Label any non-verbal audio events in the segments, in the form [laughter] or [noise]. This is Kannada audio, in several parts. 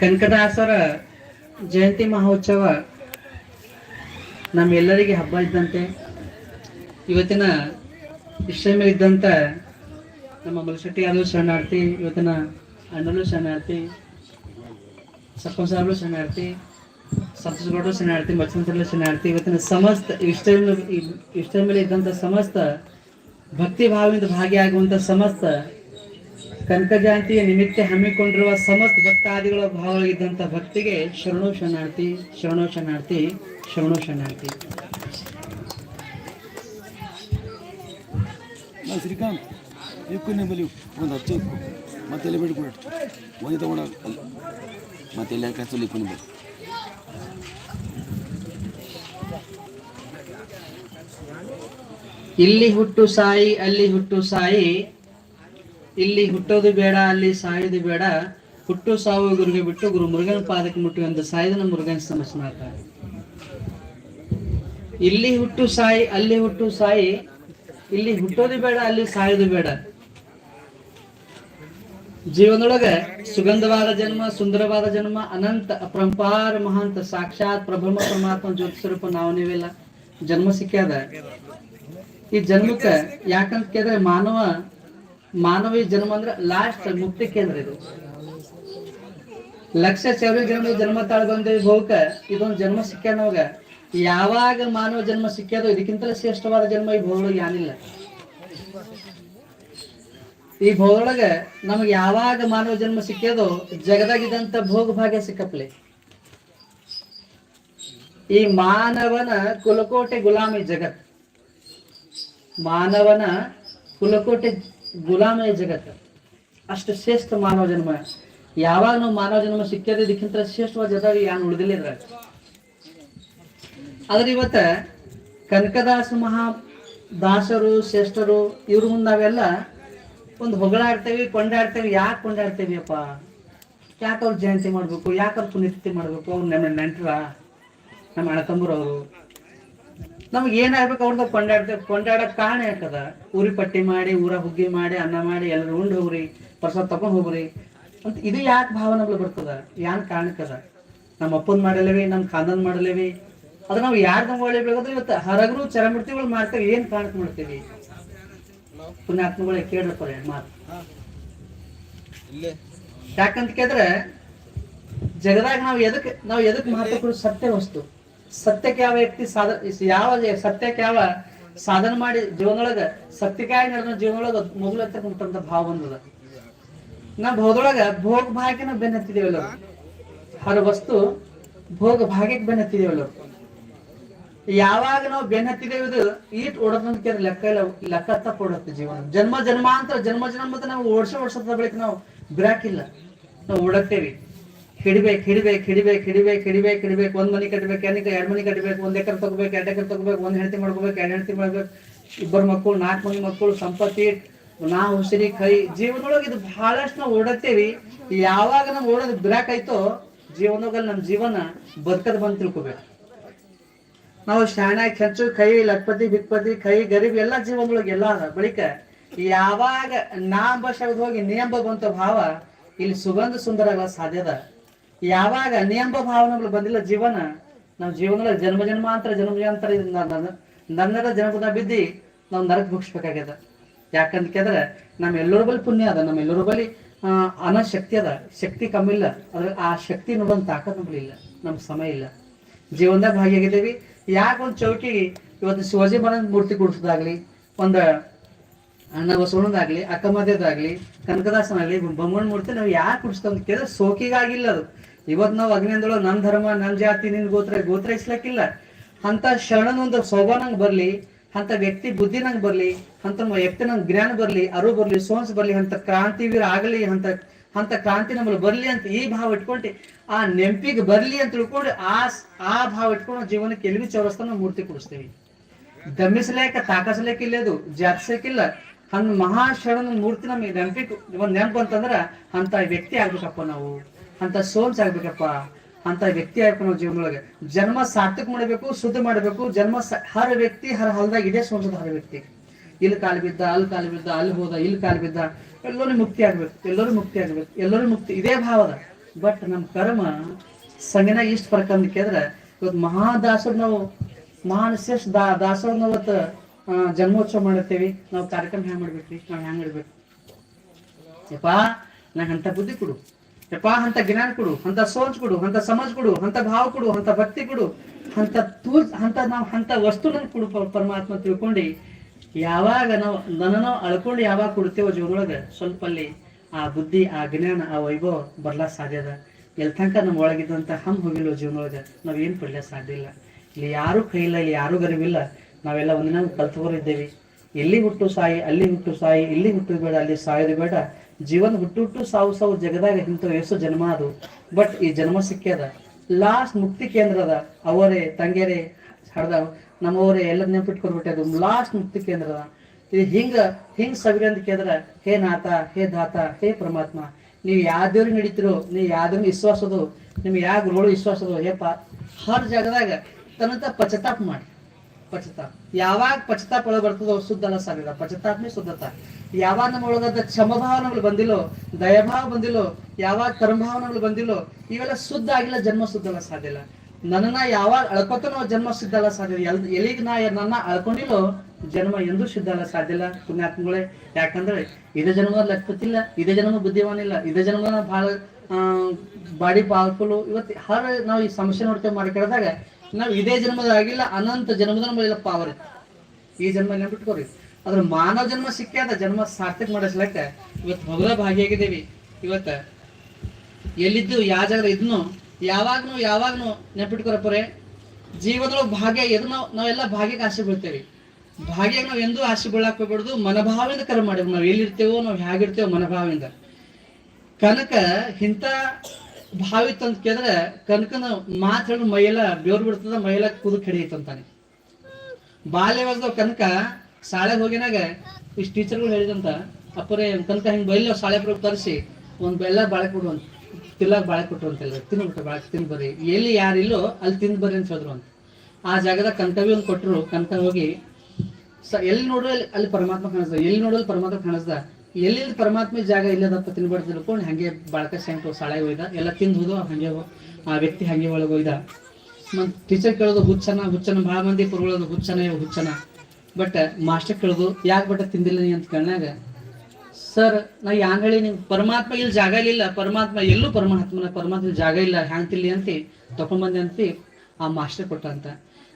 ಕನಕದಾಸರ ಜಯಂತಿ ಮಹೋತ್ಸವ ನಮ್ಮೆಲ್ಲರಿಗೆ ಹಬ್ಬ ಇದ್ದಂತೆ. ಇವತ್ತಿನ ಇದ್ದಂತ ನಮ್ಮ ಮಲಶೆಟ್ಟಿ ಆದರೂ ಶರಣಾರ್ಥಿ, ಇವತ್ತಿನ ಅಣ್ಣಲು ಶರಣಾರ್ಥಿ, ಸಪ್ಪನ್ ಸಾಹೇಬ್ರು ಶರಣಾರ್ಥಿ ಸಂತೋಷಗೌಡರು ಶರಣಾರ್ಥಿ ಮಚ್ಚಂತರ್ಲು ಶರಣಾರ್ಥಿ, ಇವತ್ತಿನ ಸಮಸ್ತ ಇಷ್ಟ ಇಷ್ಟ ಮೇಲೆ ಇದ್ದಂಥ ಸಮಸ್ತ ಭಕ್ತಿ ಭಾವದಿಂದ ಭಾಗಿಯಾಗುವಂಥ ಸಮಸ್ತ ಕನಕ ಜಯಂತಿಯ ನಿಮಿತ್ತ ಹಮ್ಮಿಕೊಂಡಿರುವ ಸಮಸ್ತ ಭಕ್ತಾದಿಗಳ ಭಾವವಾಗಿದ್ದಂಥ ಭಕ್ತಿಗೆ ಶರಣೋ ಶರಣಾರ್ಥಿ ಶರಣು ಶರಣಾರ್ಥಿ ಶರಣು ಶರಣಾರ್ಥಿ. ಶ್ರೀಕಾಂತ್ ಇಕ್ಕು ನಿಮ್ಮಲ್ಲಿ ಒಂದು ಹತ್ತು ಇಕ್ಕು ಮತ್ತೆ ಎಲ್ಲಿ ಬಿಡ್ಕೊಡಿ ಒಂದು ತಗೊಂಡ ಮತ್ತೆ ಎಲ್ಲಿ ಹಾಕಿ ಇಕ್ಕು ನಿಮ್ಮಲ್ಲಿ? ಇಲ್ಲಿ ಹುಟ್ಟು ಸಾಯಿ ಅಲ್ಲಿ ಹುಟ್ಟು ಸಾಯಿ ಇಲ್ಲಿ ಹುಟ್ಟೋದು ಬೇಡ, ಅಲ್ಲಿ ಸಾಯೋದು ಬೇಡ. ಹುಟ್ಟು ಸಾವು ಗುರುಗೆ ಬಿಟ್ಟು ಗುರು ಮುರುಗನ ಪಾದಕ್ಕೆ ಮುಟ್ಟು ಎಂದು ಸಾಯದನ ಮುರುಗನ ಸಮಸ್ನಾಥ ಇಲ್ಲಿ ಹುಟ್ಟು ಸಾಯಿ, ಅಲ್ಲಿ ಹುಟ್ಟು ಸಾಯಿ, ಇಲ್ಲಿ ಹುಟ್ಟೋದು ಬೇಡ, ಅಲ್ಲಿ ಸಾಯೋದು ಬೇಡ. ಜೀವನದೊಳಗ ಸುಗಂಧವಾದ ಜನ್ಮ, ಸುಂದರವಾದ ಜನ್ಮ, ಅನಂತ, ಅಪರಂಪಾರ, ಮಹಾಂತ, ಸಾಕ್ಷಾತ್ ಪ್ರಬ್ರಹ್ಮ ಪರಮಾತ್ಮ ಜ್ಯೋತಿ ಸ್ವರೂಪ ನಾವು ನೀವೆಲ್ಲ. ಜನ್ಮ ಸಿಕ್ಕ್ಯಾದ. ಈ ಜನ್ಮಕ್ಕ ಯಾಕಂತ ಕೇಳಿದ್ರೆ ಮಾನವ ಮಾನವ ಈ ಜನ್ಮ ಅಂದ್ರೆ ಲಾಸ್ಟ್ ಮುಕ್ತಿ ಕೇಂದ್ರ ಇದು. ಲಕ್ಷ ಚೌರಿ ಜನ್ಮ ಜನ್ಮ ತಾಳ್ಬಂದ ಭೋಗ ಇದೊಂದು ಜನ್ಮ ಸಿಕ್ಕ್ಯಾನ ನಮಗ ಯಾವಾಗ ಮಾನವ ಜನ್ಮ ಸಿಕ್ಕ್ಯಾದೋ ಇದಕ್ಕಿಂತಲೂ ಶ್ರೇಷ್ಠವಾದ ಜನ್ಮ ಈ ಭೂದೊಳಗೆ ಯಾನಿಲ್ಲ. ಈ ಭೋಗೊಳಗ ನಮಗೆ ಯಾವಾಗ ಮಾನವ ಜನ್ಮ ಸಿಕ್ಕ್ಯದೋ ಜಗದಾಗಿದ್ದಂತ ಭೋಗ ಭಾಗ್ಯ ಸಿಕ್ಕಪ್ಲೆ ಈ ಮಾನವನ ಕುಲಕೋಟೆ ಗುಲಾಮಿ ಜಗತ್. ಮಾನವನ ಕುಲಕೋಟೆ ಗುಲಾಮಿ ಜಗತ್ತು. ಅಷ್ಟು ಶ್ರೇಷ್ಠ ಮಾನವ ಜನ್ಮ. ಯಾವಾಗ ನಾವು ಮಾನವ ಜನ್ಮ ಸಿಕ್ಕ್ಯದ ಇದಕ್ಕಿಂತ ಶ್ರೇಷ್ಠವಾದ ಜಗ ಯಾನ್ ಉಳಿದಿಲ್ಲ ಇದ್ರ ಆದ್ರೆ ಇವತ್ತ ಕನಕದಾಸ ಮಹಾ ದಾಸರು ಶ್ರೇಷ್ಠರು, ಇವ್ರ ಮುಂದೆ ನಾವೆಲ್ಲ ಒಂದು ಹೊಗಳಾಡ್ತೇವಿ ಕೊಂಡಾಡ್ತೇವಿ ಯಾಕೆ ಕೊಂಡಾಡ್ತೇವಿ ಅಪ್ಪ? ಯಾಕೆ ಅವ್ರ ಜಯಂತಿ ಮಾಡ್ಬೇಕು? ಯಾಕೆ ಅವ್ರ ಪುಣ್ಯತಿಥಿ ಮಾಡ್ಬೇಕು? ಅವ್ರು ನಮ್ಮ ನೆಂಟ್ರ, ನಮ್ಮ ಅಣ್ಣತಮ್ಮರು ಅವರು. ನಮ್ಗೆ ಏನಾಗ್ಬೇಕು ಅವ್ರದ್ದು ಕೊಂಡಾಡ್ತೇವೆ ಕೊಂಡಾಡಕ್ ಕಾರಣ ಯಾಕದ ಊರಿ ಪಟ್ಟಿ ಮಾಡಿ ಊರ ಹುಗ್ಗಿ ಮಾಡಿ ಅನ್ನ ಮಾಡಿ ಎಲ್ಲರೂ ಉಂಡು ಹೋಗ್ರಿ ಪ್ರಸಾದ ತಗೊಂಡ್ ಹೋಗ್ರಿ ಅಂತ ಇದು ಯಾಕೆ ಭಾವನೆಗಳು ಬರ್ತದ? ಯಾನ್ ಕಾರಣಕ್ಕದ ನಮ್ಮ ಅಪ್ಪನ್ ಮಾಡಲೇವಿ ನಮ್ಮ ಕಾನನ್ ಮಾಡಲೇವಿ. ಅದ ನಾವು ಯಾರು ನಮ್ಗೆ ಒಳ್ಳೆಬೇಕಾದ್ರೆ ಇವತ್ತು ಹರಗರು ಚರಮೂರ್ತಿಗಳು ಮಾಡ್ತೇವೆ ಏನ್ ಕಾರಣಕ್ಕೆ ಮಾಡ್ತೀವಿ? ಪುಣ್ಯಾತ್ಮಗಳೇ ಕೇಳಿರ್ತಾರೆ ಮಾತು. ಯಾಕಂತ ಕೇಳಿದ್ರೆ ಜಗದಾಗ ನಾವು ಎದಕ್ ನಾವು ಎದಕ್ ಕೊಡೋ ಸತ್ಯ ವಸ್ತು? ಸತ್ಯಕ್ಕೆ ಯಾವ ವ್ಯಕ್ತಿ ಸಾಧ ಯಾವ ಸತ್ಯಕ್ಕೆ ಯಾವ ಸಾಧನೆ ಮಾಡಿ ಜೀವನದೊಳಗ ಸತ್ಯಕ್ಕಾಗಿ ನಡೆದ ಜೀವನೊಳಗ ಮೊದಲು ಎತ್ತಕ್ಕಂತ ಭಾವ ಬಂದದ. ನಾವು ಭೋಗದೊಳಗ ಭೋಗ ಭಾಗ್ಯನ ಬೆನ್ನ ಹತ್ತಿದೇವಲ್ಲ ಹರ ವಸ್ತು ಭೋಗ ಭಾಗ್ಯಕ್ಕೆ ಬೆನ್ನ ಹತ್ತಿದೇವಲ್ಲ ಯಾವಾಗ ನಾವು ಬೆನ್ನ ಹತ್ತಿದೇವೆ ಇದು ಈಟ್ ಓಡೋದಂತ ಲೆಕ್ಕ ಇಲ್ಲ ಲೆಕ್ಕ ತಪ್ಪ ಓಡತ್ತೆ ಜೀವನ. ಜನ್ಮ ಜನ್ಮಾಂತರ, ಜನ್ಮ ಜನ್ಮದ ನಾವು ಓಡಿಸೋ ಓಡಿಸೋದ ಬಳಿಕ ನಾವು ಬಿರಾಕಿಲ್ಲ. ನಾವು ಓಡತ್ತೇವಿ. ಹಿಡಿಬೇಕು ಹಿಡಿಬೇಕು ಹಿಡಿಬೇಕು ಹಿಡಿಬೇಕು ಹಿಡಿಬೇಕು ಹಿಡಿಬೇಕು. ಒಂದ್ ಮನಿ ಕಟ್ಟಬೇಕು ಏನಕ್ಕ ಎರಡ್ ಮನಿ ಕಟ್ಟಬೇಕು ಒಂದ್ ಎಕರೆ ತಗೋಬೇಕು, ಎರಡ್ ಎಕರೆ ತಗೋಬೇಕು, ಒಂದ್ ಹೆಂಡತಿ ಮಾಡ್ಕೋಬೇಕು, ಎರಡ್ ಹೆಂಡತಿ ಮಾಡ್ಬೇಕು ಇಬ್ಬರು ಮಕ್ಕಳು, ನಾಲ್ಕು ಮಂದಿ ಮಕ್ಕಳು, ಸಂಪತ್ತಿ, ನಾ ಹುಸಿರಿ ಕೈ, ಜೀವನದೊಳಗೆ ಇದು ಬಹಳಷ್ಟು ನಾವು ಓಡತ್ತೇವಿ. ಯಾವಾಗ ನಾವು ಓಡೋದು ಆಯ್ತೋ ಜೀವನದಲ್ಲಿ ನಮ್ಮ ಜೀವನ ಬದುಕದ್ ಬಂದ್ ತಿಳ್ಕೊಬೇಕು. ನಾವು ಶಾಣ ಕೆಂಚು, ಕೈ, ಲಟ್ಪತಿ ಬಿಕ್ಪತಿ ಕೈ, ಗರೀಬ್, ಎಲ್ಲ ಜೀವನದೊಳಗೆ ಎಲ್ಲ ಅದ. ಬಳಿಕ ಯಾವಾಗ ನಾ ಬಸ್ ಹೋಗಿ ನಿಯಂಬ ಬಂತ ಭಾವ, ಇಲ್ಲಿ ಸುಗಂಧ ಸುಂದರಗಳ ಸಾಧ್ಯದ ಯಾವಾಗ ನಿಯಂಬ ಭಾವನೆಗಳು ಬಂದಿಲ್ಲ ಜೀವನ ನಮ್ಮ ಜೀವನದಲ್ಲಿ ಜನ್ಮ ಜನ್ಮಾಂತರ ಜನ್ಮ ಜನ್ಮಾಂತರ ನನ್ನದ ಜನಪದ ಬಿದ್ದಿ ನಾವು ನರಕ ಭುಗಿಸ್ಬೇಕಾಗ್ಯದ ಯಾಕಂತ ಕೇಳಿದ್ರೆ ನಮ್ಮ ಎಲ್ಲರ ಬಳಿ ಪುಣ್ಯ ಅದ, ನಮ್ಮ ಎಲ್ಲರ ಬಳಿ ಅನಶಕ್ತಿ ಅನ ಶಕ್ತಿ ಅದ. ಶಕ್ತಿ ಕಮ್ಮಿ ಇಲ್ಲ. ಅದ್ರ ಆ ಶಕ್ತಿ ನೋಡೋನ್ ತಾಕತ್ ನಮ್ಗೆ ಇಲ್ಲ. ನಮ್ ಸಮಯ ಇಲ್ಲ. ಜೀವನದಾಗ ಭಾಗಿಯಾಗಿದ್ದೇವಿ. ಯಾಕೆ ಒಂದು ಚೌಕಿ ಇವತ್ತು ಶಿವಾಜಿ ಮಹಾರಾಜ್ ಮೂರ್ತಿ ಕೂಡಿಸೋದಾಗ್ಲಿ ಒಂದ ಅಣ್ಣ ಬಸವಣ್ಣದಾಗ್ಲಿ ಅಕ್ಕಮದ್ಯದಾಗ್ಲಿ ಕನಕದಾಸನಾಗ್ಲಿ ಬೊಮ್ಮನ ಮೂರ್ತಿ ನಾವು ಯಾಕೆ ಕುಡಿಸ್ತೇವೆ ಅಂತ ಕೇಳಿದ್ರೆ ಸೋಕಿಗಾಗಿಲ್ಲ ಅದು. ಇವತ್ತು ನಾವು ಅಗ್ನಿಂದಳು ನನ್ ಧರ್ಮ, ನನ್ ಜಾತಿ, ನಿನ್ ಗೋತ್ರ ಗೋತ್ರೈಸ್ಲಕ್ಕಿಲ್ಲ. ಅಂತ ಶರಣನ ಒಂದು ಸ್ವಭಾವ ನಂಗೆ ಬರ್ಲಿ, ಅಂತ ವ್ಯಕ್ತಿ ಬುದ್ಧಿ ನಂಗೆ ಬರ್ಲಿ, ಅಂತ ವ್ಯಕ್ತಿ ನಂಗೆ ಜ್ಞಾನ ಬರ್ಲಿ ಅರು ಬರ್ಲಿ, ಸೋನ್ಸ್ ಬರ್ಲಿ, ಅಂತ ಕ್ರಾಂತಿವೀರ ಆಗಲಿ, ಅಂತ ಅಂತ ಕ್ರಾಂತಿ ನಮ್ಮಲ್ಲಿ ಬರ್ಲಿ ಅಂತ ಈ ಭಾವ ಇಟ್ಕೊಂಡು ಆ ನೆಂಪಿಗೆ ಬರ್ಲಿ ಅಂತ ತಿಳ್ಕೊಂಡು ಆ ಆ ಭಾವ ಇಟ್ಕೊಂಡು ಜೀವನಕ್ಕೆ ಎಲ್ವಿ ಚೌರಸ್ತನ ಮೂರ್ತಿ ಕೊಡಿಸ್ತೀವಿ. ದಮ್ಮಿಸ್ಲೇಕ ತಾಕಸ್ಲೇಕಿಲ್ಲ ಅದು ಜಾತಿಸಕ್ಕಿಲ್ಲ ಹಂಗ ಮಹಾಶರಣನ ಮೂರ್ತಿ ನಮಗೆ ನೆನಪಿಕ್, ಒಂದ್ ನೆನಪು ಅಂತಂದ್ರ ಅಂತ ವ್ಯಕ್ತಿ ಆಗ್ಬೇಕಪ್ಪ ನಾವು. ಅಂತ ಸೋಲ್ಸ್ ಆಗ್ಬೇಕಪ್ಪ ಅಂತ ವ್ಯಕ್ತಿ ಆಗ್ಬೇಕು ನಾವು ಜೀವನದೊಳಗೆ. ಜನ್ಮ ಸಾರ್ಥಕ ಮಾಡಬೇಕು, ಶುದ್ಧ ಮಾಡಬೇಕು, ಜನ್ಮ ಹರ ವ್ಯಕ್ತಿ, ಹರ ಹಲ್ದಾಗ ಇದೇ ಸೋಲ್ಸದ ಹರ ವ್ಯಕ್ತಿ. ಇಲ್ಲಿ ಕಾಲು ಬಿದ್ದ, ಅಲ್ಲಿ ಕಾಲು ಬಿದ್ದ, ಅಲ್ಲಿ ಹೋದ, ಇಲ್ಲಿ ಕಾಲು ಬಿದ್ದ, ಎಲ್ಲರೂ ಮುಕ್ತಿ ಆಗ್ಬೇಕು, ಎಲ್ಲರೂ ಮುಕ್ತಿ ಆಗ್ಬೇಕು, ಎಲ್ಲರೂ ಮುಕ್ತಿ, ಇದೇ ಭಾವದ ಬಟ್ ನಮ್ಮ ಕರ್ಮ ಸಂಗನಾಗ ಇಷ್ಟು ಫರಕ್ ಅಂತ ಕೇಳಿದ್ರೆ ಇವತ್ತು ಮಹಾದಾಸರು ನಾವು ಮಹಾನ್ ಶ್ರೇಷ್ಠ ದಾ, ದಾಸರು ನಾವು ಜನ್ಮೋತ್ಸವ ಮಾಡತ್ತೇವಿ ನಾವು ಕಾರ್ಯಕ್ರಮ ಹೆಂಗ್ ಮಾಡ್ಬೇಕ್ರಿ? ನಾವು ಹೆಂಗ್ ಇಡ್ಬೇಕು? ಯಪ್ಪ, ನಂಗೆ ಅಂತ ಬುದ್ಧಿ ಕೊಡು. ಯಪ್ಪ, ಅಂತ ಜ್ಞಾನ ಕೊಡು, ಅಂತ ಸೋಚ್ ಕೊಡು, ಅಂತ ಸಮಾಜ್ ಕೊಡು, ಅಂತ ಭಾವ ಕೊಡು, ಅಂತ ಭಕ್ತಿ ಕೊಡು, ಅಂತ ತೂರ್, ಅಂತ ನಾವು ಅಂತ ವಸ್ತು ನನ್ಗೆ ಕೊಡು ಪರಮಾತ್ಮ ತಿಳ್ಕೊಂಡು, ಯಾವಾಗ ನಾವು ನನ್ನನ್ನು ಅಳ್ಕೊಂಡು ಯಾವಾಗ ಕೊಡ್ತೇವೋ ಜೀವನೊಳಗೆ ಸ್ವಲ್ಪ ಅಲ್ಲಿ ಆ ಬುದ್ಧಿ, ಆ ಜ್ಞಾನ, ಆ ವೈಭವ ಬರ್ಲಾಕ್ ಸಾಧ್ಯ ಅದ. ಎಲ್ ತನಕ ನಮ್ಮ ಒಳಗಿದ್ದಂತ ಹಮ್ ಹೋಗಿಲ್ಲ ಜೀವನೊಳಗೆ, ನಾವ್ ಏನ್ ಸಾಧ್ಯ ಇಲ್ಲ. ಇಲ್ಲಿ ಯಾರು ಇಲ್ಲ, ಇಲ್ಲಿ ಯಾರು ಗರಿವಿಲ್ಲ ನಾವೆಲ್ಲ ಒಂದಿನ ಕಲ್ತ್ಕೊಂಡಿದ್ದೇವೆ ಎಲ್ಲಿ ಹುಟ್ಟು ಸಾಯಿ, ಅಲ್ಲಿ ಹುಟ್ಟು ಸಾಯಿ, ಇಲ್ಲಿ ಹುಟ್ಟು ಬೇಡ, ಅಲ್ಲಿ ಸಾಯೋದು ಬೇಡ. ಜೀವನ ಹುಟ್ಟುಟ್ಟು ಹುಟ್ಟು ಸಾವು ಸಾವು ಜಗದಾಗ ಇಂಥ ಎಷ್ಟು ಜನ್ಮ ಅದು. ಬಟ್ ಈ ಜನ್ಮ ಸಿಕ್ಕ್ಯದ ಲಾಸ್ಟ್ ಮುಕ್ತಿ ಕೇಂದ್ರ ಅದ. ಅವರೇ, ತಂಗೆರೆ ಹಡ್ದ ನಮ್ಮವರೇ ಎಲ್ಲ ನೆನಪಿಟ್ಕೊಡ್ಬಿಟ್ಟೆ ಅದು. ಲಾಸ್ಟ್ ಮುಕ್ತಿ ಕೇಂದ್ರ ಅದ. ಇದು ಹಿಂಗ, ಹಿಂಗ್ ಸವಿರ ಅಂತ ಕೇಂದ್ರ ಹೇ ನಾಥ, ಹೇ ದಾತ, ಹೇ ಪರಮಾತ್ಮ, ನೀವು ಯಾವ್ದೇವ್ರಿಗೆ ನಡೀತಿರೋ, ನೀವು ಯಾವ್ದವ್ರಿಗೆ ವಿಶ್ವಾಸದು, ನಿಮ್ಗೆ ಯಾವ ಗುರುಗಳು ವಿಶ್ವಾಸದು ಹೇಪ ಹರ್ ಜಾಗದಾಗ ತನ್ನಂತ ಪಶ್ಚಾತ್ತಾಪ ಮಾಡಿ. ಪಶ್ಚಾತ್ತಾಪ. ಯಾವಾಗ ಪಶ್ಚಾತ್ತಾಪ ಒಳಗೆ ಬರ್ತದೋ ಶುದ್ಧನ ಸಾರಿದ ಪಶ್ಚಾತ್ತಾಪನೇ ಶುದ್ಧತ ಯಾವಾಗ ನಮ್ಮ ಒಳಗದ ಕ್ಷಮಭಾವನೆಗಳು ಬಂದಿಲ್ಲೋ, ದಯಭಾವ ಬಂದಿಲ್ಲೋ, ಯಾವಾಗ ಕರ್ಮಭಾವನೆಗಳು ಬಂದಿಲ್ಲೋ, ಇವೆಲ್ಲ ಶುದ್ಧ ಆಗಿಲ್ಲ, ಜನ್ಮ ಶುದ್ಧ ಅಲ್ಲ ಸಾಧ್ಯ ನನ್ನನ್ನ ಯಾವಾಗ ಅಳ್ಕೊತನೋ ಜನ್ಮ ಶುದ್ಧ ಅಲ್ಲ ಸಾಧ್ಯ ಎಲ್, ಎಲ್ಲಿಗೆ ನಾ ನನ್ನ ಅಳ್ಕೊಂಡಿಲ್ಲೋ, ಜನ್ಮ ಎಂದೂ ಶುದ್ಧ ಅಲ್ಲ ಸಾಧ್ಯ ಇಲ್ಲ ಪುಣ್ಯಾತ್ಮಗಳೇ. ಯಾಕಂದ್ರೆ ಇದೇ ಜನ್ಮ ಲೆಕ್ಕತ್ತಿಲ್ಲ ಇದೇ ಜನ್ಮ ಬುದ್ಧಿವಾನಿಲ್ಲ ಇದೇ ಜನ್ಮ ಬಹಳ ಬಾಡಿ ಪಾಲ್ಫುಲ್ ಇವತ್ತು ಹರ ನಾವು ಈ ಸಮಸ್ಯೆ ನೋಡ್ತೇವೆ ಮಾಡಿ ಕೇಳಿದಾಗ ನಾವು ಇದೇ ಜನ್ಮದ ಆಗಿಲ್ಲ, ಅನಂತ ಜನ್ಮದ ನಮ್ಮಲ್ಲಿ ಪಾವರ್ ಈ ಜನ್ಮ ನೆನ್ಬಿಟ್ಕೋರಿ ಆದ್ರೆ ಮಾನವ ಜನ್ಮ ಸಿಕ್ಕ್ಯಾದ ಜನ್ಮ ಸಾರ್ಥಕ ಮಾಡಿಸ್ಲಕ್ಕ ಇವತ್ತು ಹೊಗಲ ಭಾಗಿಯಾಗಿದ್ದೀವಿ. ಇವತ್ತ ಎಲ್ಲಿದ್ದು, ಯಾವ ಜಾಗ ಇದ್ನು, ಯಾವಾಗ್ನು ಯಾವಾಗ್ನು ನೆನ್ಪಿಟ್ಕೊರಪ್ಪರೆ ಜೀವನದೊಳಗೆ ಭಾಗ್ಯ ಎದು ನಾವು, ನಾವೆಲ್ಲ ಭಾಗ್ಯಕ್ಕೆ ಆಸೆ ಬೀಳ್ತೇವೆ. ಭಾಗ್ಯಕ್ಕೆ ನಾವು ಎಂದೂ ಆಸೆ ಬೀಳಕ್ ಹೋಗ್ಬಾರ್ದು ಮನಭಾವದಿಂದ ಕರೆ ಮಾಡಿದ್ವಿ ನಾವು ಎಲ್ಲಿರ್ತೇವೋ, ನಾವು ಹೇಗಿರ್ತೇವೋ ಮನಭಾವದಿಂದ. ಕನಕ ಇಂಥ ಭಾವಿತ್ತು ಅಂತ ಕೇಳಿದ್ರೆ ಕನಕನ ಮಾತು ಹೇಳಿ ಮೈಯೆಲ್ಲ ಬೆವ್ರು ಬಿಡ್ತದ ಮೈಯೆಲ್ಲ ಕಡಿಯಿತು ಅಂತಾನೆ. ಬಾಲ್ಯವಾಗ ಕನಕ ಶಾಲೆಗೆ ಹೋಗಿನಾಗ ಇಷ್ಟು ಟೀಚರ್ಗಳು ಹೇಳಿದಂತ, ಅಪ್ಪರೇ, ಕನಕ ಹಿಂಗೆ ಬೈಲ ಶಾಲೆ ಬರೋ ತರಿಸಿ, ಒಂದು ಬೆಲ್ಲ ಬಾಳೆ ಕೊಡು ಅಂತ. ತಿಲ್ಲಾಗ ಬಾಳೆ ಕೊಟ್ರು ಅಂತ ಹೇಳಿದ್ರು. ತಿನ್ಬಿಟ್ಟು ಬಾಳೆ ತಿಂದು ಬರ್ರಿ. ಎಲ್ಲಿ ಯಾರಿಲ್ಲೋ ಅಲ್ಲಿ ತಿಂದು ಬರ್ರಿ ಅಂತ ಹೇಳಿದ್ರು ಅಂತ. ಆ ಜಾಗದಾಗ ಕನಕವಿ ಒಂದು ಕೊಟ್ಟರು ಕನಕ ಹೋಗಿ ಸ, ಎಲ್ಲಿ ನೋಡ್ರಿ ಅಲ್ಲಿ ಪರಮಾತ್ಮ ಕಾಣಿಸ್ದ. ಎಲ್ಲಿ ನೋಡೋದು ಪರಮಾತ್ಮ ಕಾಣಿಸ್ದ. ಎಲ್ಲಿ ಪರಮಾತ್ಮ ಜಾಗ ಇಲ್ಲದಪ್ಪ ತಿನ್ಬಾರ್ದು ತಿಳ್ಕೊಂಡು ಹಂಗೆ ಬಾಳಕ ಸೆಂಟು ಸಾಳೆ ಹೋಯ್ದ ಎಲ್ಲ ತಿಂದು ಹೋದು ಹಂಗೆ ಆ ವ್ಯಕ್ತಿ ಹಂಗೆ ಒಳಗೆ ಹೋಯ್ದ ಮತ್ತು ಟೀಚರ್ ಕೇಳೋದು ಹುಚ್ಚನ ಹುಚ್ಚನ ಭಾಳ ಮಂದಿ ಕುರುಗಳೋದು ಹುಚ್ಚನ, ಇವು ಹುಚ್ಚನ. ಬಟ್ ಮಾಸ್ಟರ್ ಕೇಳೋದು, ಯಾಕೆ ಬಟ್ ತಿಂದಿಲ್ಲ ನೀ ಅಂತ ಕೇಳಿದಾಗ ಸರ್, ನಾ ಯಾಂಗ್ ಹೇಳಿ ನಿಂಗೆ ಪರಮಾತ್ಮ ಇಲ್ಲಿ ಜಾಗ ಇಲ್ಲ, ಪರಮಾತ್ಮ ಎಲ್ಲೂ ಪರಮಾತ್ಮನ ಪರಮಾತ್ಮ ಜಾಗ ಇಲ್ಲ ಹ್ಯಾಂಗ್ ತಿಳಿ ಅಂತಿ ತಕೊಂಡ್ಬಂದೆ ಅಂತಿ, ಆ ಮಾಸ್ಟರ್ ಕೊಟ್ಟ ಅಂತ.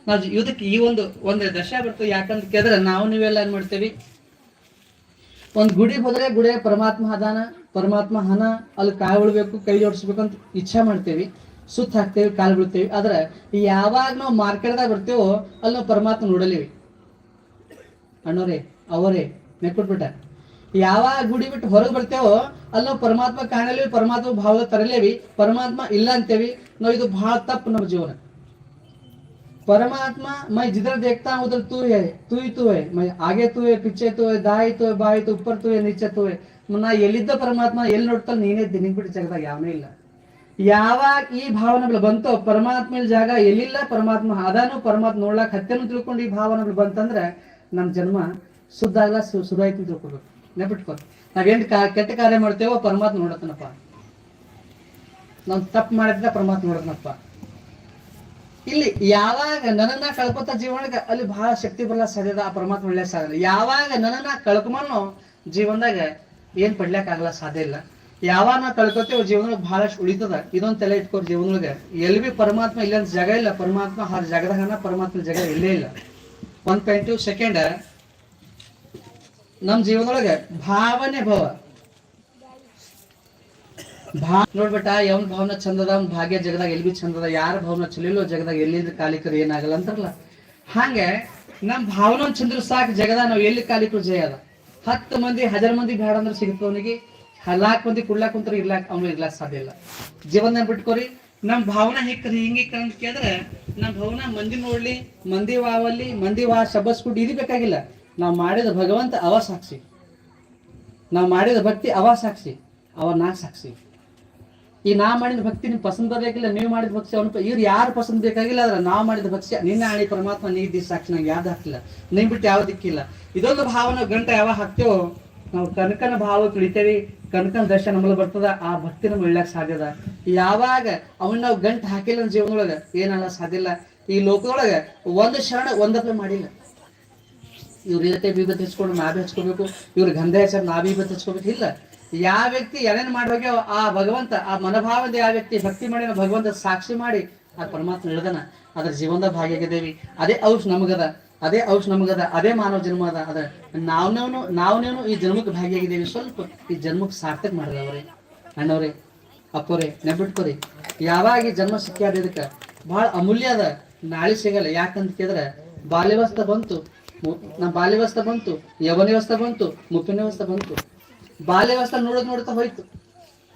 ನಾವು ಇದಕ್ಕೆ ಈ ಒಂದು ಒಂದು ದಶ ಬರ್ತದೆ ಯಾಕಂತ ಕೇಳಿದ್ರೆ ನಾವು ನೀವೆಲ್ಲ ಏನ್ ಮಾಡ್ತೇವಿ ಒಂದ್ ಗುಡಿ ಹೋದ್ರೆ ಗುಡಿ ಪರಮಾತ್ಮ ಅದಾನ, ಪರಮಾತ್ಮ ಹನ, ಅಲ್ಲಿ ಕಾಯಿ ಉಳ್ಬೇಕು ಕೈ ಜೋಡಿಸ್ಬೇಕಂತ ಇಚ್ಛೆ ಮಾಡ್ತೇವಿ. ಸುತ್ತ ಹಾಕ್ತೇವಿ, ಕಾಲು ಬಿಡ್ತೇವಿ ಆದ್ರೆ ಯಾವಾಗ ನಾವು ಮಾರ್ಕೆಟ್ದಾಗ ಬರ್ತೇವೋ, ಅಲ್ಲಿ ನಾವು ಪರಮಾತ್ಮ ನೋಡಲಿವಿ. ಅಣ್ಣೋರೇ, ಅವರೇ ನೆಕ್ಬಿಟ್ಬಿಟ್ಟ ಯಾವಾಗ ಗುಡಿ ಬಿಟ್ಟು ಹೊರಗೆ ಬರ್ತೇವೋ, ಅಲ್ಲಿ ನಾವು ಪರಮಾತ್ಮ ಕಾಣಲೇವಿ, ಪರಮಾತ್ಮ ಭಾವದ ತರಲೇವಿ, ಪರಮಾತ್ಮ ಇಲ್ಲ ಅಂತೇವಿ, ನಾವು ಇದು ಬಹಳ ತಪ್ಪು ನಮ್ಮ ಜೀವನ. परमात्मा मैं जिधर देखता हूँ उधर तू है तू ही तू है मैं आगे तू है पीछे तू है दाई तू है ಬಾಯಿ तू ऊपर तू है नीचे तू है ನಾ ಎಲ್ಲಿದ್ದ ಪರಮಾತ್ಮ ಎಲ್ಲಿ ನೋಡ್ತಾನೆ ನೀನೇ ನಿನಗ್ ಬಿಟ್ಟು ಜಗದಾಗ ಯಾವನೇ ಇಲ್ಲ ಯಾವಾಗ ಈ ಭಾವನೆಗಳು ಬಂತೋ ಪರಮಾತ್ಮ ಇಲ್ಲಿ ಜಾಗ ಎಲ್ಲಿಲ್ಲ ಪರಮಾತ್ಮ ಅದಾನು ಪರಮಾತ್ಮ ನೋಡ್ಲಾಕ್ ಹತ್ತೇನು ತಿಳ್ಕೊಂಡು ಈ ಭಾವನೆಗಳು ಬಂತಂದ್ರೆ ನಮ್ಮ ಜನ್ಮ ಶುದ್ಧ ಆಗಲ್ಲ ಶು- ಶುರು ಆಯ್ತು ಅಂತ ತಿಳ್ಕೊಬೇಕು ನೆಬಿಟ್ಕೊ ನಾವೇನ್ ಕಾ ಕೆಟ್ಟ ಕಾರ್ಯ ಮಾಡ್ತೇವೋ ಪರಮಾತ್ಮ ನೋಡತ್ತನಪ್ಪ ನಾವು ತಪ್ಪು ಮಾಡಿದ್ರೆ ಪರಮಾತ್ಮ ನೋಡತ್ತನಪ್ಪ ಇಲ್ಲಿ ಯಾವಾಗ ನನ್ನನ್ನ ಕಳ್ಕೊತ ಜೀವನಕ್ಕೆ ಅಲ್ಲಿ ಬಹಳ ಶಕ್ತಿ ಬರಲ್ಲ ಸಾಧ್ಯದ ಆ ಪರಮಾತ್ಮ ಒಳ್ಳೆ ಸಾಧ್ಯ ಯಾವಾಗ ನನ್ನನ್ನ ಕಳ್ಕೊಂಬನ್ನು ಜೀವನದಾಗ ಏನ್ ಪಡ್ಲಿಕ್ಕೆ ಆಗಲ್ಲ ಸಾಧ್ಯ ಇಲ್ಲ. ಯಾವಾಗ ನಾ ಕಳ್ಕೊತೇವ ಜೀವನ ಬಹಳಷ್ಟು ಉಳಿತದ. ಇದೊಂದು ತಲೆ ಇಟ್ಕೋರ್ ಜೀವನೊಳಗೆ ಎಲ್ಲಿ ಬಿ ಪರಮಾತ್ಮ ಇಲ್ಲ ಅಂತ ಜಾಗ ಇಲ್ಲ. ಪರಮಾತ್ಮ ಆ ಜಾಗದಾಗ ಪರಮಾತ್ಮ ಜಾಗ ಇಲ್ಲೇ ಇಲ್ಲ. ಒನ್ ಪಾಯಿಂಟ್ ಸೆಕೆಂಡ್ ನಮ್ಮ ಜೀವನದೊಳಗೆ ಭಾವನೆ ಭವ. ನೋಡ್ಬಿಟ್ಟ, ಯಾವನ್ ಭಾವನ ಚಂದದ, ಅವ್ನ ಭಾಗ್ಯ ಜಗದಾಗ ಎಲ್ಲಿ ಚಂದದ, ಯಾರ ಭಾವನ ಚಲಿಲ್ಲೋ ಜಗದಾಗ ಎಲ್ಲಿಂದ ಕಾಲಿಕರು ಏನಾಗಲ್ಲ ಅಂತಾರಲ್ಲ. ಹಾಗೆ, ನಮ್ ಭಾವನ ಚಂದ್ರ ಸಾಕು ಜಗದಾಗ ನಾವು ಎಲ್ಲಿ ಕಾಲಿಕರು ಜಯ ಅದ. ಹತ್ತು ಮಂದಿ, ಹಜಾರ್ ಮಂದಿ ಬೇಡ ಅಂದ್ರೆ ಸಿಗುತ್ತೆ ಅವನಿಗೆ ಹಲಾಕ್ ಮಂದಿ ಕುಡ್ಲಾಕ್ ಕುಂತ್ರ ಇರ್ಲಾಕ್ ಅವ್ನು ಇರ್ಲಾಕ್ ಸಾಧ್ಯ ಇಲ್ಲ. ಜೀವನ ಬಿಟ್ಕೋರಿ, ನಮ್ ಭಾವನ ಹಿಕ್ಕರಿ ಹಿಂಗೆ ಕೇಳಿದ್ರೆ, ನಮ್ ಭಾವನ ಮಂದಿ ನೋಡ್ಲಿ, ಮಂದಿ ವಾವಲ್ಲಿ, ಮಂದಿ ವಾ ಶಬಸ್ಕೊಂಡು ಇದು ಬೇಕಾಗಿಲ್ಲ. ನಾವು ಮಾಡಿದ ಭಗವಂತ ಅವ ಸಾಕ್ಷಿ. ನಾವು ಮಾಡಿದ ಭಕ್ತಿ ಅವ ಸಾಕ್ಷಿ, ಅವ ನಾ ಸಾಕ್ಷಿ. ಈ ನಾ ಮಾಡಿದ ಭಕ್ತಿ ನಿಮ್ ಪಸಂದ್ ಬರ್ಬೇಕಿಲ್ಲ ನೀವು ಮಾಡಿದ ಭಕ್ಷ್ಯ ಅವನು ಇವ್ರು ಯಾರು ಪಸಂದ್ ಬೇಕಾಗಿಲ್ಲ ಆದ್ರೆ ನಾವು ಮಾಡಿದ ಭಕ್ಷ್ಯ ನಿನ್ನ ಆಳಿ ಪರಮಾತ್ಮ ನೀ ಇದ್ದಿ ಸಾಕ್ಷಿ, ನಂಗೆ ಯಾವ್ದು ಹಾಕಿಲ್ಲ. ನೀನ್ ಬಿಟ್ಟು ಯಾವ ದಿಕ್ಕಿಲ್ಲ ಇದೊಂದು ಭಾವನ ಗಂಟ ಯಾವಾಗ ಹಾಕ್ತೇವೋ, ನಾವು ಕನಕನ ಭಾವ ತಿಳಿತೇವಿ, ಕನಕನ ದರ್ಶನ ನಮ್ಮಲ್ಲಿ ಬರ್ತದ, ಆ ಭಕ್ತಿ ನಮ್ಗೆ ಒಳ್ಳೆಕ್ ಸಾಧ್ಯದ. ಯಾವಾಗ ಅವನ್ ನಾವು ಗಂಟು ಹಾಕಿಲ್ಲ ನಮ್ಮ ಜೀವನದೊಳಗ ಏನಲ್ಲ ಸಾಧ್ಯ ಇಲ್ಲ. ಈ ಲೋಕದೊಳಗೆ ಒಂದು ಶರಣ ಒಂದಪ್ಲೆ ಮಾಡಿಲ್ಲ. ಇವ್ರ ಜೊತೆ ಬೀಬತ್ ಹಚ್ಕೊಂಡು ನಾವೇ ಹಚ್ಕೋಬೇಕು, ಇವ್ರ ಗಂಧ ಹೆಸರು ನಾವೇ ಬೀಬತ್ ಹಚ್ಕೋಬೇಕು, ಇಲ್ಲ. ಯಾವ ವ್ಯಕ್ತಿ ಏನೇನು ಮಾಡೋಕೆ ಆ ಭಗವಂತ, ಆ ಮನೋಭಾವದ ಯಾವ ವ್ಯಕ್ತಿ ಭಕ್ತಿ ಮಾಡಿ ಭಗವಂತ ಸಾಕ್ಷಿ ಮಾಡಿ, ಆ ಪರಮಾತ್ಮ ಹೇಳ್ದನ, ಅದ್ರ ಜೀವನದ ಭಾಗ್ಯಾಗಿದ್ದೇವಿ ಅದೇ ಔಷ್ ನಮಗದ, ಅದೇ ಔಷ್ ನಮಗದ, ಅದೇ ಮಾನವ ಜನ್ಮ ಅದ ಅದ ನಾವ್ನೇವ್ನು ನಾವನೇನು ಈ ಜನ್ಮಕ್ಕೆ ಭಾಗಿಯಾಗಿದ್ದೇವೆ ಸ್ವಲ್ಪ ಈ ಜನ್ಮಕ್ಕೆ ಸಾರ್ಥಕ ಮಾಡಿದವ್ರೆ ಅಣ್ಣವ್ರೆ ಅಪ್ಪೋರೆ ನೆಬಿಟ್ಕೋರಿ ಯಾವಾಗ ಈ ಜನ್ಮ ಸಿಕ್ಕಾದ ಇದಕ್ಕೆ ಬಹಳ ಅಮೂಲ್ಯ ಅದ. ನಾಳೆ ಸಿಗಲ್ಲ. ಯಾಕಂತ ಕೇಳಿದ್ರೆ ಬಾಲ್ಯವಸ್ಥ ಬಂತು ನಮ್ಮ ಬಾಲ್ಯವಸ್ಥ ಬಂತು ಯವನಿವಸ್ಥ ಬಂತು ಮುಪ್ಪಿನವಸ್ಥ ಬಂತು. ಬಾಲ್ಯವಸ್ಥ ನೋಡೋದು ನೋಡ್ತಾ ಹೋಯ್ತು.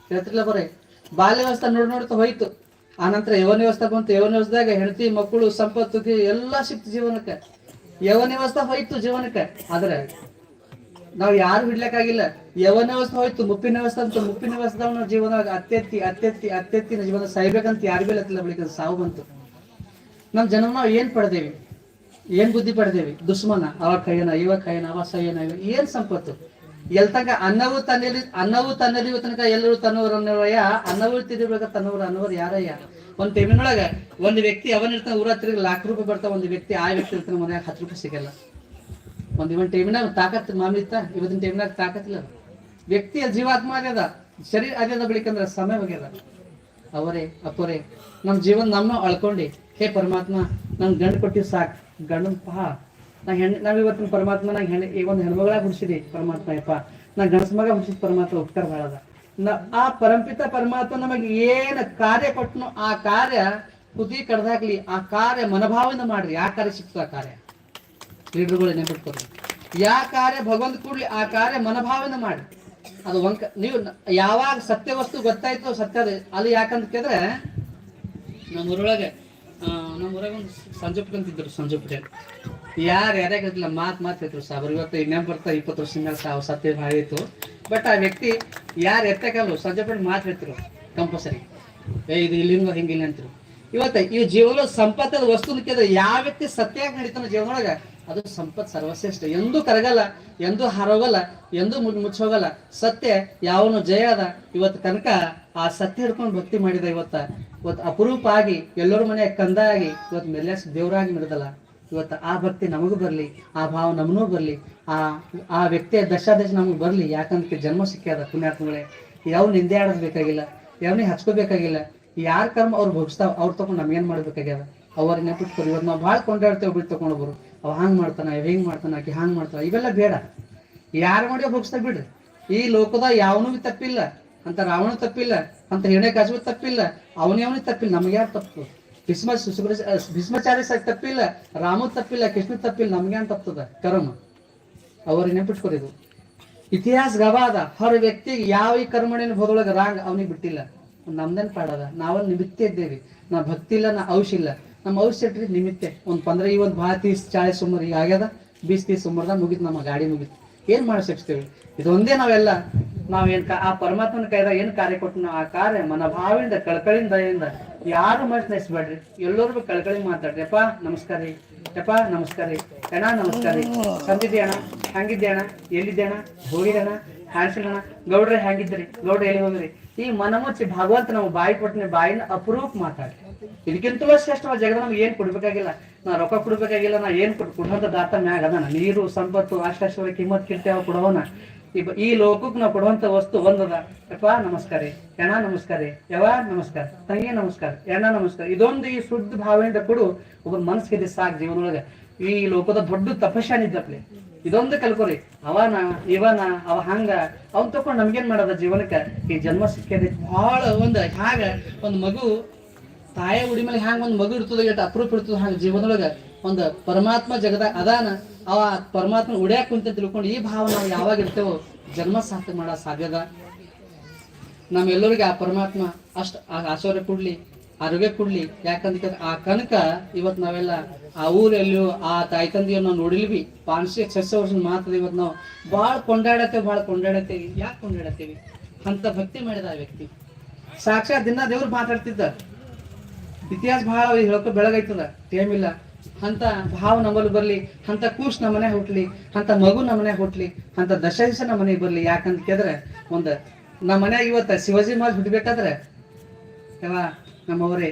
ಹೇಳ್ತಿರ್ಲ ಬರೇ. ಬಾಲ್ಯವಸ್ಥ ನೋಡಿ ನೋಡ್ತಾ ಹೋಯ್ತು. ಆನಂತರ ವ್ಯವಸ್ಥೆ ಬಂತು. ಯವನಿವಸ್ದಾಗ ಹೆಂಡತಿ, ಮಕ್ಕಳು, ಸಂಪತ್ತು ಎಲ್ಲ ಸಿಕ್ತು ಜೀವನಕ್ಕೆ. ವ್ಯವಸ್ಥೆ ಹೋಯ್ತು ಜೀವನಕ್ಕೆ. ಆದ್ರೆ ನಾವು ಯಾರು ಬಿಡ್ಲಿಕ್ಕಾಗಿಲ್ಲ ಯವನ ವ್ಯವಸ್ಥೆ ಹೋಯ್ತು, ಮುಪ್ಪಿನ ವ್ಯವಸ್ಥೆ ಅಂತ ಮುಪ್ಪಿನ ವ್ಯವಸ್ಥೆ ಜೀವನದಾಗ ಅತ್ಯತ್ತಿ ಅತ್ಯತ್ತಿ ಅತ್ಯತ್ತಿ ನ ಜೀವನ ಸಾಯ್ಬೇಕಂತ ಯಾರು ಬೀಳತ್ತಿಲ್ಲ ಬಳಿಕ. ಸಾವು ಬಂತು. ನಮ್ಮ ಜನ್ಮ ನಾವು ಏನ್ ಪಡೆದೇವಿ? ಏನ್ ಬುದ್ಧಿ ಪಡೆದೇವಿ? ದುಶ್ಮನ. ಅವ ಕೈಯನ ಇವ ಕೈಯನ ಅವ ಸೈಯನ ಏನ್ ಸಂಪತ್ತು? ಎಲ್ ತನಕ ಅನ್ನವು ತನ್ನಲ್ಲಿ ಅನ್ನವು ತನ್ನಲ್ಲಿ ತನಕ ಎಲ್ಲರೂ ತನ್ನವರು ಅನ್ನೋರಯ್ಯ, ಅನ್ನವು ತಿರುಗ ತನ್ನವರು ಅನ್ನೋರು ಯಾರಯ್ಯ? ಒಂದ್ ಟೈಮಿನೊಳಗ ಒಂದ್ ವ್ಯಕ್ತಿ ಅವನಿರ್ತಾನ ಊರ ಹತ್ರ ಲಾಖ ರೂಪಾಯಿ ಬರ್ತಾವ ಒಂದ್ ವ್ಯಕ್ತಿ ಆ ವ್ಯಕ್ತಿ ಇರ್ತಾನ ಮನ್ಯಾಗ ಹತ್ತು ರೂಪಾಯಿ ಸಿಗಲ್ಲ. ಒಂದ್ ಇವನ್ ಟೈಮಿನಾಗ ತಾಕತ್ ಮಾಮೂಲಿ ಇತ್ತ? ಇವತ್ತಿನ ಟೈಮಿನಾಗ ತಾಕತ್ತಿಲ್ಲ ವ್ಯಕ್ತಿಯ ಜೀವಾತ್ಮ ಆಗ್ಯದ ಶರೀರ ಆಗ್ಯದ ಬಳಿಕಂದ್ರ ಸಮಯ ಹೋಗ್ಯದ. ಅವರೇ ಅಪ್ಪರೇ ನಮ್ಮ ಜೀವನ ನಮ್ಮ ಅಳ್ಕೊಂಡಿ. ಹೇ ಪರಮಾತ್ಮ ನಮ್ ಗಂಡು ಕೊಟ್ಟಿವಿ ಸಾಕ್. ಗಂಡನ್ ಪಾ ನಾ ಹೆಣ್ ನಾವ್ ಇವತ್ತಿನ ಪರಮಾತ್ಮ ನಂಗೆ ಹೆಣ್ ಈಗ ಒಂದು ಹೆಣ್ಮಗಳ ಹುಡ್ಸಿದೆ ಪರಮಾತ್ಮ ಯಪ್ಪ ನಾ ಗಂಡಸ ಮಗ ಹುಡ್ಸಿದ ಪರಮಾತ್ಮ ಉಪಕಾರ ಮಾಡದ. ನ ಆ ಪರಂಪಿತ ಪರಮಾತ್ಮ ನಮಗೆ ಏನ್ ಕಾರ್ಯ ಕೊಟ್ಟನು ಆ ಕಾರ್ಯ ಕುದಿ ಕಡ್ದಾಗ್ಲಿ ಆ ಕಾರ್ಯ ಮನೋಭಾವದಿಂದ ಮಾಡ್ರಿ. ಆ ಕಾರ್ಯ ಸಿಕ್ತು ಆ ಕಾರ್ಯ. ಲೀಡರ್ಗಳು ನೆನ್ಪಿಟ್ಕೊರಿ ಯಾ ಕಾರ್ಯ ಭಗವಂತ ಕೂಡ್ಲಿ ಆ ಕಾರ್ಯ ಮನೋಭಾವದಿಂದ ಮಾಡಿ ಅದು ಒಂಕ ನೀವು ಯಾವಾಗ ಸತ್ಯ ವಸ್ತು ಗೊತ್ತಾಯ್ತು ಸತ್ಯ ಅಲ್ಲಿ ಯಾಕಂತ ಕೇಳಿದ್ರೆ ನಮ್ಮ ಊರೊಳಗೆ ಆ, ನಮ್ಮ ಊರಾಗ ಒಂದು ಸಂಜುಪುಟ ಅಂತಿದ್ರು ಸಂಜುಪುಟ ಯಾರು ಯಾರ್ಯಾಗ ಇರ್ಲಿಲ್ಲ ಮಾತ್ ಮಾತ್ ಹೇಳ್ತಿದ್ರು ಸಾಬರ್ ಇವತ್ತು ಇನ್ನೇ ಬರ್ತಾ ಇಪ್ಪತ್ತು ವರ್ಷದ ಮೇಲೆ ಸಾವು ಸತ್ಯ ಭಾಳ ಬಟ್ ಆ ವ್ಯಕ್ತಿ ಯಾರು ಎತ್ತಕಲ್ಲು ಸಂಜುಪುಟ ಮಾತು ಹೇಳ್ತಿರು ಕಂಪಲ್ಸರಿ ಏ, ಇದು ಇಲ್ಲಿಂದ ಹಿಂಗಿಲ್ಲ ಅಂತಿರು ಇವತ್ತ ಈ ಜೀವನ ಸಂಪತ್ತದ ವಸ್ತು ಮುಖ್ಯದ ಯಾವ ವ್ಯಕ್ತಿ ಸತ್ಯಾಗಿ ನಡೀತಾನ ಜೀವನೊಳಗ ಅದು ಸಂಪತ್ ಸರ್ವಶ್ರೇಷ್ಠ. ಎಂದೂ ಕರಗಲ್ಲ, ಎಂದೂ ಹಾರೋಗಲ್ಲ, ಎಂದೂ ಮುಚ್ಚ ಮುಚ್ಚೋಗಲ್ಲ. ಸತ್ಯ ಯಾವನು ಜಯ ಅದ, ಇವತ್ತು ತನಕ ಆ ಸತ್ಯ ಹಿಡ್ಕೊಂಡು ಭಕ್ತಿ ಮಾಡಿದ ಇವತ್ತ. ಇವತ್ತು ಅಪರೂಪ ಆಗಿ ಎಲ್ಲರ ಮನೆ ಕಂದ ಆಗಿ, ಇವತ್ತು ಮೆಲ್ಲೆಸ್ ದೇವರಾಗಿ ನಡೆದಲ್ಲ. ಇವತ್ತು ಆ ಭಕ್ತಿ ನಮಗೂ ಬರಲಿ, ಆ ಭಾವ ನಮನೂ ಬರಲಿ, ಆ ಆ ವ್ಯಕ್ತಿಯ ದಶಾದಶ ನಮಗೆ ಬರಲಿ ಯಾಕಂತ ಜನ್ಮ ಸಿಕ್ಕ್ಯಾದ ಪುಣ್ಯಾತ್ಮಗಳೇ. ಯಾವ ನಿಂದೆ ಆಡೋದ್ ಯಾವನಿಗೆ ಹಚ್ಕೋಬೇಕಾಗಿಲ್ಲ ಯಾರ ಕರ್ಮ ಅವ್ರು ಭೋಗಿಸ್ತಾವ, ಅವ್ರು ತಗೊಂಡು ನಮ್ಗೇನು ಮಾಡ್ಬೇಕಾಗ್ಯದ? ಅವ್ರ ಕುತ್ಕೊಂಡು ಇವತ್ತು ನಾವು ಭಾಳ ಕೊಂಡಾಡ್ತೇವೆ ಬಿಟ್ಟು ತಗೊಂಡೋಗ್ರು ಅವ ಹಂಗೆ ಮಾಡ್ತಾನ, ಇವ ಹೆಂಗೆ ಮಾಡ್ತಾನ, ಆಕಿ ಹಂಗೆ ಮಾಡ್ತಾನ ಇವೆಲ್ಲ ಬೇಡ. ಯಾರು ಮಾಡಿ ಭೋಗಿಸ್ತಾ ಬಿಡ್ರಿ. ಈ ಲೋಕದ ಯಾವನೂ ತಪ್ಪಿಲ್ಲ, ಅಂತ ರಾವಣ ತಪ್ಪಿಲ್ಲ, ಅಂತ ಹೆಣೆ ಕಾಸು ತಪ್ಪಿಲ್ಲ, ಅವನೇ ಅವನಿಗೆ ತಪ್ಪಿಲ್ಲ, ನಮ್ಗೆ ಯಾರು ತಪ್ಪು? ಭೀಷ್ಮ ಭೀಷ್ಮಾಚಾರ್ಯ ಸಹ ತಪ್ಪಿಲ್ಲ, ರಾಮ ತಪ್ಪಿಲ್ಲ, ಕೃಷ್ಣ ತಪ್ಪಿಲ್ಲ, ನಮ್ಗೆ ಏನ್ ತಪ್ತದ? ಕರ್ಮ. ಅವ್ರಿಗೆ ನೆನಪಿಟ್ಕೊರಿದು. ಇತಿಹಾಸ ಗವಾದ, ಹೊರ ವ್ಯಕ್ತಿಗೆ ಯಾವ ಈ ಕರ್ಮಣಿನ ಹೋದೊಳಗೆ ರಾಂಗ್ ಅವನಿಗೆ ಬಿಟ್ಟಿಲ್ಲ. ನಮ್ದೇನ್ ಪಾಡದ? ನಾವಲ್ಲಿ ನಿಮಿತ್ತ ಇದ್ದೇವೆ. ನಾ ಭಕ್ತಿ ಇಲ್ಲ, ನಾ ಔಷಧ ಇಲ್ಲ. ನಮ್ಮ ಔಷಧ ಇಟ್ರಿ ನಿಮಿತ್ತೆ. ಒಂದ್ ಪಂದ್ರ ಈ ಒಂದ್ ಭಾಳ ತೀಸ್ ಚಾಳಿಸ್ ಸುಮಾರು ಈಗ ಆಗ್ಯದ ಬೀಸ್ ತೀಸ್ ಸುಮಾರ್ದಾಗ ಮುಗಿತು ನಮ್ಮ ಗಾಡಿ ಮುಗಿತು. ಏನ್ ಮಾಡಿ ಇದು ಇದೊಂದೇ ನಾವೆಲ್ಲ. ನಾವೇನ್ ಆ ಪರಮಾತ್ಮನ ಕೈದಾಗ ಏನ್ ಕಾರ್ಯ ಕೊಟ್ಟು ಆ ಕಾರ್ಯ ಮನಭಾವಿಂದ, ಕಳಕಳಿಂದ ಯಾರು ನೆಸ್ಬೇಡ್ರಿ ಎಲ್ಲರೂ ಕಳಕಳಿ ಮಾತಾಡ್ರಿ. ಅಪ್ಪ ನಮಸ್ಕಾರ ರೀ. ಅಪ್ಪ ನಮಸ್ಕಾರ ರೀ. ಅಣ್ಣ, ನಮಸ್ಕಾರ ರೀ. ಅಣ್ಣ, ಹಂಗಿದ್ದೆ ಅಣ್ಣ, ಎಲ್ಲಿದ್ದೆ ಅಣ್ಣ? ಅಣ್ಣ ಅಣ್ಣ. ಗೌಡ್ರೆ ಹ್ಯಾಂಗಿದ್ರಿ? ಗೌಡ್ರ ಎಲ್ಲಿ ಹೋಗ್ರಿ ಈ ಮನಮುಚ್ಚಿ ಭಗವಂತ ನಾವು ಬಾಯಿ ಕೊಟ್ಟಿನ ಬಾಯಿನ ಅಪರೂಪ ಮಾತಾಡ್ರಿ. ಇದಕ್ಕಿಂತಲೂ ಶ್ರೇಷ್ಠವಾದ ಜಗದ ನಮ್ಗೆ ಏನ್ ಕೊಡ್ಬೇಕಾಗಿಲ್ಲ. ನಾ ರೊಕ್ಕ ಕೊಡ್ಬೇಕಾಗಿಲ್ಲ, ನಾ ಏನ್ ಕೊಡ್ ಕೊಡುವಂತ ದಾತ ಮ್ಯಾಗ ಅದಾನ. ನೀರು, ಸಂಪತ್ತು ಅಷ್ಟಶ್ವರ ಕಿಮ್ಮತ್ ಕಿರ್ತೇವ ಕೊಡೋಣ ಬ- ಈ ಲೋಕಕ್ಕೆ ನಾವು ಕೊಡುವಂತ ವಸ್ತು ಒಂದದ. ಯಪ್ಪ, ನಮಸ್ಕಾರ. ಎಣ ನಮಸ್ಕಾರ. ಯವ, ನಮಸ್ಕಾರ. ತಂಗಿ, ನಮಸ್ಕಾರ. ಎಣ್ಣ ನಮಸ್ಕಾರ. ಇದೊಂದು ಈ ಶುದ್ಧ ಭಾವನೆಯಿಂದ ಕೊಡು ಒಬ್ಬ ಮನಸ್ಸಿಗೆ ಸಾಕು ಜೀವನೊಳಗೆ ಈ ಲೋಕದ ದೊಡ್ಡ ತಪಸ್ಸಾನಿದ್ದಪ್ಲೆ ಇದೊಂದು ಕಲ್ಕೋರಿ ಅವನ, ಇವನ, ಅವ ಹಂಗ. ಅವನ್ ತಕೊಂಡ್ ನಮ್ಗೇನ್ ಮಾಡದ ಜೀವನಕ್ಕೆ? ಈ ಜನ್ಮ ಸಿಕ್ಕದೆ. ಬಹಳ ಒಂದು ಹ್ಯಾಗ ಒಂದ್ ಮಗು ತಾಯಿ ಉಡಿ ಮೇಲೆ ಹ್ಯಾಂಗ ಒಂದ್ ಮಗು ಇರ್ತದ ಅಪರೂಪ ಇರ್ತದ ಹಂಗ ಜೀವನದೊಳಗ. ಒಂದು ಪರಮಾತ್ಮ ಜಗದಾಗ ಅದಾನ. ಅವ ಪರಮಾತ್ಮ ಉಡ್ಯಾಕ ಕುಂತ ತಿಳ್ಕೊಂಡು ಈ ಭಾವ ನಾವು ಯಾವಾಗ ಇರ್ತೇವೋ ಜನ್ಮ ಸಾರ್ಥಕ ಮಾಡೋ ಸಾಧ್ಯದ. ನಮ್ಮೆಲ್ಲರಿಗೆ ಆ ಪರಮಾತ್ಮ ಅಷ್ಟ ಆ ಆಶೀರ್ವಾದ ಕೊಡ್ಲಿ, ಆರೋಗ್ಯ ಕೊಡ್ಲಿ. ಯಾಕಂದ್ರೆ ಆ ಕನಕ ಇವತ್ ನಾವೆಲ್ಲ ಆ ಊರಲ್ಲಿ ಆ ತಾಯಿ ತಂದೆಯನ್ನು ನಾವು ನೋಡಿಲ್ವಿ. ಪಾನ್ಸಿ ಸಸ್ಯ ವರ್ಷದ ಮಾತದ ಇವತ್ತು ನಾವು ಭಾಳ ಕೊಂಡಾಡತ್ತೇವೆ ಭಾಳ ಕೊಂಡಾಡತ್ತೇವಿ ಯಾಕೆ ಕೊಂಡಾಡತ್ತೇವಿ? ಅಂತ ಭಕ್ತಿ ಮಾಡಿದ ಆ ವ್ಯಕ್ತಿ. ಸಾಕ್ಷಾತ್ ದಿನ ದೇವ್ರು ಮಾತಾಡ್ತಿದ್ದ. ಇತಿಹಾಸ ಬಹಳ ಹೇಳ್ಕೊ ಬೆಳಗಾಯ್ತದ ಟೈಮ್ ಇಲ್ಲ. ಅಂತ ಭಾವ ನಮ್ಮಲ್ಲಿ ಬರ್ಲಿ ಅಂತ ಕೂಸ್ ನಮ್ಮನೆ ಹುಟ್ಲಿ ಅಂತ ಮಗು ನಮ್ಮನೆ ಹುಟ್ಲಿ ಅಂತ ದಶದಿಸ ನಮ್ಮ ಮನೆಗೆ ಬರ್ಲಿ. ಯಾಕಂತ ಕೇಳಿದ್ರೆ ಒಂದ್ ನಮ್ಮ ಮನ್ಯಾಗ ಇವತ್ತ ಶಿವಾಜಿ ಮಾಲ್ ಹುಟ್ಟಬೇಕಾದ್ರೆ ಯವಾ ನಮ್ಮವರೇ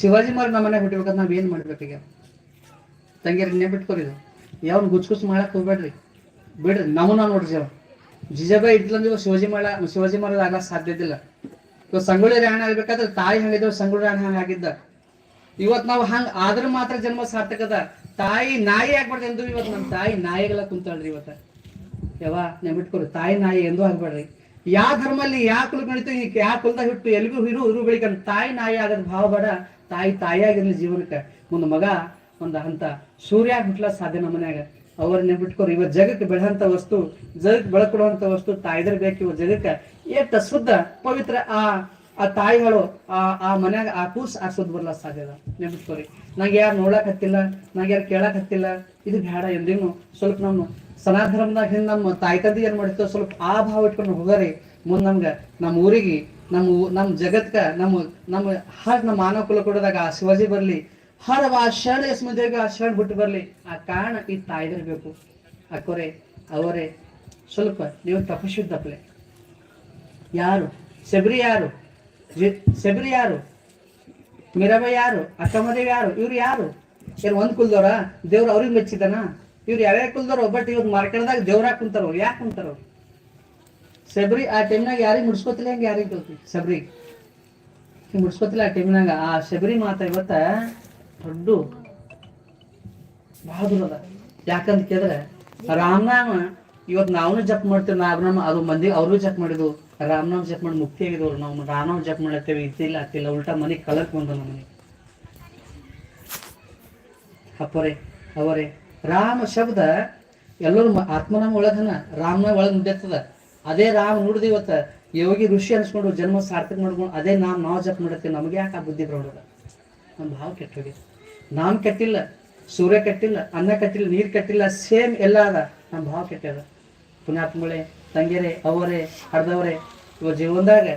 ಶಿವಾಜಿ ಮಾಲ್ ನಮ್ಮ ಮನೆ ಹುಟ್ಟಬೇಕಾದ್ರೆ ನಾವ್ ಏನ್ ಮಾಡ್ಬೇಕೀಗ ತಂಗಿಯರ್ ನೆಬಿಟ್ಕೊರಿ ಇದು. ಯಾವನ್ ಗುಚ್ ಗುಚ್ ಮಾಡಕ್ ಹೋಗ್ಬೇಡ್ರಿ. ಬಿಡ್ರಿ ನಾವು ನೋಡ್ರಿ ಜೀವ ಜಿಜಾಬಾಯಿ ಇದ್ಲಂದ್ರೆ ಶಿವಾಜಿ ಮಾಡ ಶಿವಾಜಿ ಮಾಲ್ ಆಗೋ ಸಾಧ್ಯ ಇದ್ದಿಲ್ಲ. ಇವಾಗ ಸಂಗೊಳ್ಳಿ ರಾಯಣ ಆಗ್ಬೇಕಾದ್ರೆ ತಾಯಿ ಹಂಗಿದ್ದವ್ ಸಂಗೊಳ್ಳಿ ರಾಯಣ ಹಂಗ ಆಗಿದ್ದ. ಇವತ್ ನಾವು ಹಂಗ, ಆದ್ರ ಮಾತ್ರ ಜನ್ಮ ಸಾರ್ಥಕದ ತಾಯಿ ನಾಯಿ ಆಗ್ಬಾರ್ದು ಎಂದು ಇವತ್ ನಮ್ ತಾಯಿ ನಾಯಿಗೆಲ್ಲ ಕುಂತಾಳ್ರಿ ಇವತ್ತ. ಯಾವ ನೆಬಿಟ್ಕೊರಿ ತಾಯಿ ನಾಯಿ ಎಂದು ಆಗ್ಬಾರ್ರಿ ಯಾವ ಧರ್ಮಲ್ಲಿ ಯಾವ ಕುಲ ಈ ಯಾವ ಕುಲದ ಹಿಟ್ಟು ಎಲ್ಲಿಗೂ ಇರು ಬೆಳಿಕಂತ ತಾಯಿ ನಾಯಿ ಆಗದ ಭಾವ ಬೇಡ. ತಾಯಿ ತಾಯಿಯಾಗಿರ್ಲಿ ಜೀವನಕ್ಕೆ. ಒಂದ್ ಮಗ, ಒಂದ್ ಹಂತ. ಸೂರ್ಯ ಹುಟ್ಲ ಸಾಧ್ಯ ನಮ್ಮ ಮನ್ಯಾಗ. ಅವ್ರನ್ನ ಬಿಟ್ಕೊರಿ ಇವತ್ ಜಗಕ್ಕೆ ಬೆಳಂತ ವಸ್ತು ಜಗಕ್ಕೆ ಬೆಳಕೊಡುವಂತ ವಸ್ತು ತಾಯಿದ್ರ ಬೇಕು ಇವ ಜಗಕ್ಕೆ. ಏಟ್ ಶುದ್ಧ, ಪವಿತ್ರ ಆ ಆ ತಾಯಿಗಳು ಆ ಆ ಮನ್ಯಾಗ ಆ ಕೂಸ್ ಹಾಕ್ಸೋದ್ ಬರ್ಲ ಸಾಧ್ಯ ಅದ ನೆನ್ಪಿಟ್ಕೊರಿ. ನಂಗೆ ಯಾರು ನೋಡಕ್ ಹತ್ತಿಲ್ಲ, ನಂಗೆ ಯಾರು ಕೇಳಕ್ ಹತ್ತಿಲ್ಲ, ಇದು ಬೇಡ ಎಂದೇನು ಸ್ವಲ್ಪ ನಮ್ಮ ಸನಾಧರ್ಮದಾಗ ಹಿಂದ ನಮ್ಮ ತಾಯಿ ತಂದೆ ಏನ್ ಮಾಡಿರ್ತೇವೆ ಸ್ವಲ್ಪ ಆ ಭಾವ ಇಟ್ಕೊಂಡು ಹೋಗರಿ. ಮುಂದ್ ನಮ್ಗೆ ನಮ್ಮ ಊರಿಗೆ, ನಮ್ಮ ನಮ್ಮ ಜಗತ್ಕ, ನಮ್ಮ ನಮ್ಮ ಹಾಗೆ ನಮ್ಮ ಮಾನವ ಕುಲ ಕೊಡದಾಗ ಆ ಶಿವಾಜಿ ಬರ್ಲಿ ಹರ ಆ ಶರಣ ಯಸ್ಮದೇವಿಗೆ ಆ ಬಿಟ್ಟು ಬರ್ಲಿ, ಆ ಕಾರಣ ಈ ತಾಯಿದಿರ್ಬೇಕು ಅಕ್ಕೋರೆ, ಅವರೇ, ಸ್ವಲ್ಪ ನೀವು ತಪಸ್ವಿದ್ದಪ್ಲೆ. ಯಾರು? ಶಬರಿ ಯಾರು? ಶಬರಿ ಯಾರು? ಮೀರಾಬಾಯಿ ಯಾರು? ಅಕ್ಕಮದೇವಿ ಯಾರು? ಇವ್ರು ಯಾರು? ಏನ್ ಒಂದು ಕುಲ್ದವ್ರ? ದೇವ್ರು ಅವ್ರಿಗೆ ಮೆಚ್ಚಿದನ ಇವ್ರು ಯಾವ್ಯಾವ ಕುಲ್ದವ್ರು? ಬಟ್ ಇವ್ರು ಮಾರ್ಕೆಟ್ದಾಗ ದೇವ್ರ ಅವ್ರು? ಯಾಕೆ ಕುಂತಾರ? ಶಬರಿ ಆ ಟೈಮ್ನಾಗ ಯಾರಿಗೆ ಮುಡ್ಸ್ಕೊತಿಲ್ಲ ಹೆಂಗ ಯಾರಿಗೆ ಗೊತ್ತು? ಶಬರಿ ಹಿಂಗೆ ಮುಡ್ಸ್ಕೊತಿಲ್ಲ ಆ ಟೈಮ್ನಾಗ. ಆ ಶಬರಿ ಮಾತ ಇವತ್ತ ದೊಡ್ಡ ಬಹದೂರ್ ಅದ. ಯಾಕಂತ ಕೇಳಿದ್ರೆ ರಾಮನಾಮ ಇವತ್ತು ನಾವು ಜಪ್ ಮಾಡ್ತೀವಿ. ರಾಮನಾಮ ಅದು ಮಂದಿ ಅವರು ಜಪ್ ಮಾಡಿದ್ವು. ರಾಮನಾಮ ಜಪ್ ಮಾಡಿ ಮುಕ್ತಿ ಆಗಿದವ್ರು ನಾವು ರಾಮನಾಮ ಜಪ್ ಮಾಡ್ಲತ್ತೇವೆ, ಇದ್ದಿಲ್ಲ ಹತ್ತಿಲ್ಲ ಉಲ್ಟಾ ಮನೆಗೆ ಕಲರ್ ಬಂದ ನಮಗೆ. ಅಪ್ಪರೆ, ಅವರೆ, ರಾಮ ಶಬ್ದ ಎಲ್ಲರೂ ಆತ್ಮನಾಮ ಒಳಗನ ರಾಮನ ಒಳಗ ನುಡಿಯತ್ತದ ಅದೇ ರಾಮ ನುಡಿದು ಇವತ್ತ. ಯೋಗಿ ಋಷಿ ಅನ್ಸ್ಕೊಂಡು ಜನ್ಮ ಸಾರ್ಥಕ ಮಾಡ್ಕೊಂಡು ಅದೇ ನಾಮ್ ನಾವು ಜಪ ಮಾಡತ್ತೇವೆ ನಮಗೆ ಯಾಕೆ ಆ ಬುದ್ಧಿ ಬರೋದ ನಮ್ಮ ಭಾವ ಕೆಟ್ಟೋಗಿ. ನಾಮ್ ಕೆಟ್ಟಿಲ್ಲ, ಸೂರ್ಯ ಕಟ್ಟಿಲ್ಲ, ಅನ್ನ ಕಟ್ಟಿಲ್ಲ, ನೀರ್ ಕಟ್ಟಿಲ್ಲ, ಸೇಮ್ ಎಲ್ಲ ಅದ. ನಮ್ಮ ಭಾವ ಕೆಟ್ಟದ. ಪುಣ್ಯಾತ್ಮಗಳೇ ತಂಗೆರೆ ಅವರೇ ಹಡ್ದವರೇ ಇವ ಜೀವನದಾಗ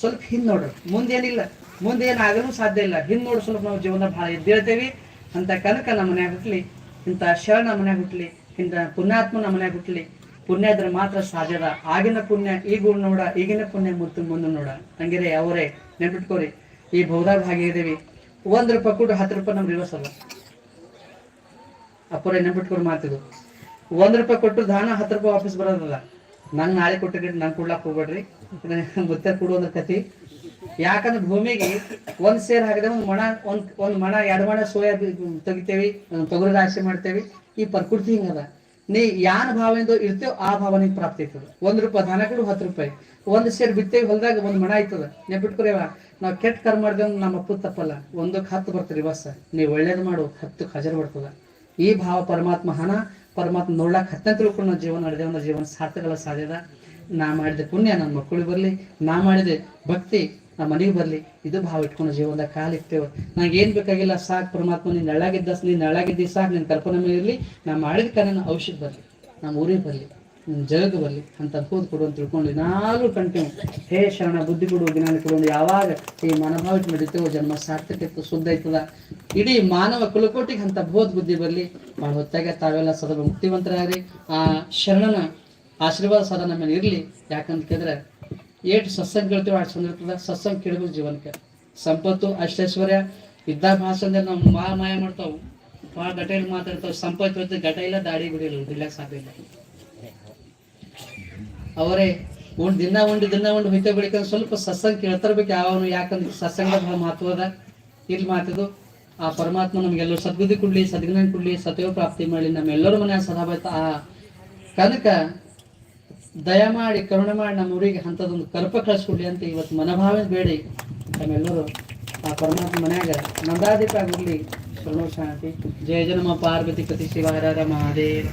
ಸ್ವಲ್ಪ ಹಿಂದ್ ನೋಡ್ರಿ. ಮುಂದೇನಿಲ್ಲ. ಮುಂದೆ ಏನಾಗಲೂ ಸಾಧ್ಯ ಇಲ್ಲ. ಹಿಂದ್ ನೋಡಿ ಸ್ವಲ್ಪ ನಾವು ಜೀವನ ಭಾಳ ಎದ್ದೇಳ್ತೇವಿ ಅಂತ ಕನಕ ನಮ್ಮ ಮನ್ಯಾಗ ಹುಟ್ಲಿ, ಇಂಥ ಶರಣ ನಮ್ಮ ಮನ್ಯಾಗ ಹುಟ್ಲಿ, ಇಂಥ ಪುಣ್ಯಾತ್ಮ ನಮ್ಮ ಮನ್ಯಾಗ ಹುಟ್ಲಿ. ಪುಣ್ಯ ಇದ್ರೆ ಮಾತ್ರ ಸಾಧ್ಯದ ಆಗಿನ ಪುಣ್ಯ ಈಗ ನೋಡ, ಈಗಿನ ಪುಣ್ಯ ಮುತ್ತು ಮುಂದೆ ನೋಡ. ಹಂಗಿರ ಅವರೇ, ನೆನ್ಪಿಟ್ಕೋರಿ. ಈ ಬಹುದಾಗ ಹಾಗೆ ಇದೇವಿ ಒಂದ್ ರೂಪಾಯಿ ಕೊಟ್ಟು ಹತ್ತು ರೂಪಾಯಿ ನಮ್ಗೆ ರಿವರ್ಸ್ ಅಲ್ಲ. ಅಪ್ಪರೇ ನೆನ್ಪಿಟ್ಕೊಂಡು ಮಾತಿದು. ಒಂದ್ ರೂಪಾಯಿ ಕೊಟ್ಟು ದಾನ, ಹತ್ತು ರೂಪಾಯಿ ವಾಪಸ್ ಬರೋದಲ್ಲ. ನಂಗೆ ನಾಳೆ ಕೊಟ್ಟಿರಿ ನಂಗೆ ಕೊಡ್ಲಾಕ್ ಹೋಗ್ಬೇಡ್ರಿ. [laughs] ಗೊತ್ತ ಕೊಡು ಅಂದ್ರೆ ಕತಿ. ಯಾಕಂದ್ರೆ ಭೂಮಿಗೆ ಒಂದ್ ಸೇರ್ ಹಾಕಿದ್ರೆ ಒಂದ್ ಮಣ, ಒಂದ್ ಒಂದ್ ಮಣ, ಎರಡು ಮಣ ಸೋಯಾ ತೆಗಿತೇವಿ ತೊಗರಿ ರಾಶಿ ಮಾಡ್ತೇವಿ. ಈ ಪ್ರಕೃತಿ ಹಿಂಗದ ನೀ ಯಾನ್ ಭಾವದಿಂದ ಇರ್ತೇವ್ ಆ ಭಾವ ನಿಂಗೆ ಪ್ರಾಪ್ತಿ ಇರ್ತದ ಒಂದ್ ರೂಪಾಯಿ ದಾನ ಕೊಡು, ಹತ್ತು ರೂಪಾಯಿ. ಒಂದ್ ಸೇರ್ ಬಿತ್ತೇವಿ, ಹೊಲದಾಗ ಒಂದ್ ಮಣ ಆಯ್ತದ. ನೆನ್ಪಿಟ್ಕೊರೇವ ನಾವ್ ಕೆಟ್ಟ ಕರ್ಮ ಮಾಡಿದ್ರೆ ನಮ್ಮ ಅಪ್ಪು ತಪ್ಪಲ್ಲ. ಒಂದಕ್ಕೆ ಹತ್ತು ಬರ್ತೀರಿ ಬಸ್. ನೀವ್ ಒಳ್ಳೇದ್ ಮಾಡು, ಹತ್ತು ಹಜರ್ ಬರ್ತದ. ಈ ಭಾವ ಪರಮಾತ್ಮ ಹಣ ಪರಮಾತ್ಮ ನೋಡ್ಲಾಕ್ ಹತ್ತನೇ ತಿಳ್ಕೊಂಡು ನಾವು ಜೀವನ ನಮ್ಮ ಜೀವನ ಸಾರ್ಥಕಲ್ಲ ಸಾಧ್ಯದ ನಾ ಮಾಡಿದ ಪುಣ್ಯ ನನ್ನ ಮಕ್ಕಳಿಗೆ ಬರಲಿ, ನಾ ಮಾಡಿದ ಭಕ್ತಿ ನಮ್ಮ ಮನೆಗೆ ಬರಲಿ, ಇದು ಭಾವ ಇಟ್ಕೊಂಡು ಜೀವನದ ಕಾಲ ಇರ್ತೇವೆ ನಂಗೆ ಏನ್ ಬೇಕಾಗಿಲ್ಲ, ಸಾಕು ಪರಮಾತ್ಮ, ನೀನು ನೆಳ್ಳಾಗಿದ್ದ, ನೀನು ನೆಳ್ಳಾಗಿದ್ದಿ ಸಾಕು ನಿನ್ನ ಕಲ್ಪನೆ ಮೇಲೆ ಇರಲಿ, ನಾ ಮಾಡಿದ ಕಾರಣ ಔಷಧ ಬರಲಿ ನಮ್ಮ ಊರಿಗೆ ಬರ್ಲಿ. ಬರ್ಲಿ ಅಂತ ಹೋದ್ ಕೊಡು ಅಂತ ತಿಳ್ಕೊಂಡು ನಾಲ್ಕು ಕಂಟಿನ್ಯೂ ಹೇ ಶರಣ, ಬುದ್ಧಿ ಕೊಡು, ಜ್ಞಾನ ಕೊಡು ಯಾವಾಗ ಈ ಮನೋಭಾವ ಇಟ್ಟು ನಡೀತೇವೋ ಜನ್ಮ ಸಾರ್ಥಕ ಇತ್ತು ಶುದ್ಧ ಐತದ ಇಡೀ ಮಾನವ ಕುಲಕೋಟಿಗೆ ಅಂತ ಬೋಧ ಬುದ್ಧಿ ಬರ್ಲಿ. ಭಾಳ ಹೊತ್ತಾಗೆ ತಾವೆಲ್ಲ ಸದಾ ಮುಕ್ತಿವಂತರಾಗ್ರಿ. ಆ ಶರಣನ ಆಶೀರ್ವಾದ ಸದಾ ನಮ್ಮ ಮೇಲೆ ಇರ್ಲಿ. ಯಾಕಂತ ಕೇಳಿದ್ರೆ ಏಟ್ ಸತ್ಸಂಗ ಕೇಳ್ತೀವಿ ಅಷ್ಟು ಚಂದ ಇರ್ತದ ಸತ್ಸಂಗ ಕೇಳಬೇಕು ಜೀವನಕ್ಕೆ. ಸಂಪತ್ತು ಅಷ್ಟೈಶ್ವರ್ಯ ಇದ್ದ ಭಾಷೆ ನಾವು ಮಾ ಮಾಯ ಮಾಡ್ತಾವು. ಭಾಳ ಗಟೆಯಲ್ಲಿ ಮಾತಾಡ್ತಾವೆ. ಸಂಪತ್ತು ಗಟ ಇಲ್ಲ, ದಾಡಿ ಗುಡಿ ಇಲ್ಲ ಸಾಧ್ಯ ಇಲ್ಲ. ಅವರೇ ಒಂದು ದಿನ ಒಂದು ದಿನ ಒಂದು ಹೊಯ್ತ ಬೆಳಿಕಂದ್ರೆ ಸ್ವಲ್ಪ ಸತ್ಸಂಗ ಕೇಳ್ತಿರ್ಬೇಕು ಯಾವನು, ಯಾಕಂದ್ರೆ ಸತ್ಸಂಗ ಬಹಳ ಮಹತ್ವ ಇಲ್ಲಿ ಮಾತದು, ಆ ಪರಮಾತ್ಮ ನಮ್ಗೆಲ್ಲರೂ ಸದ್ಗುದಿ ಕೊಡ್ಲಿ ಸದ್ಜ್ಞಾನ ಕೊಡ್ಲಿ, ಸತ್ಯವ ಪ್ರಾಪ್ತಿ ಮಾಡಲಿ, ನಮ್ಮೆಲ್ಲರ ಮನೆಯ ಸದಾ ಬೈತ ಆ ಕನಕ ದಯ ಮಾಡಿ, ಕರುಣೆ ಮಾಡಿ ನಮ್ಮ ಊರಿಗೆ ಅಂಥದ್ದೊಂದು ಕರ್ಪ ಕಳಿಸ್ಕೊಡ್ಲಿ ಅಂತ ಇವತ್ತು ಮನೋಭಾವನೆ ಬೇಡಿ. ನಮ್ಮೆಲ್ಲರೂ ಆ ಪರಮಾತ್ಮ ಮನೆಯಾಗ ನಂದಾದೀಪ ಆಗಿರ್ಲಿ ಶರಣೋ ಶಾಂತಿ. ಜಯ ಜನಮ ಪಾರ್ವತಿ ಪತಿ ಶಿವ ಹರ ಮಹಾದೇವ.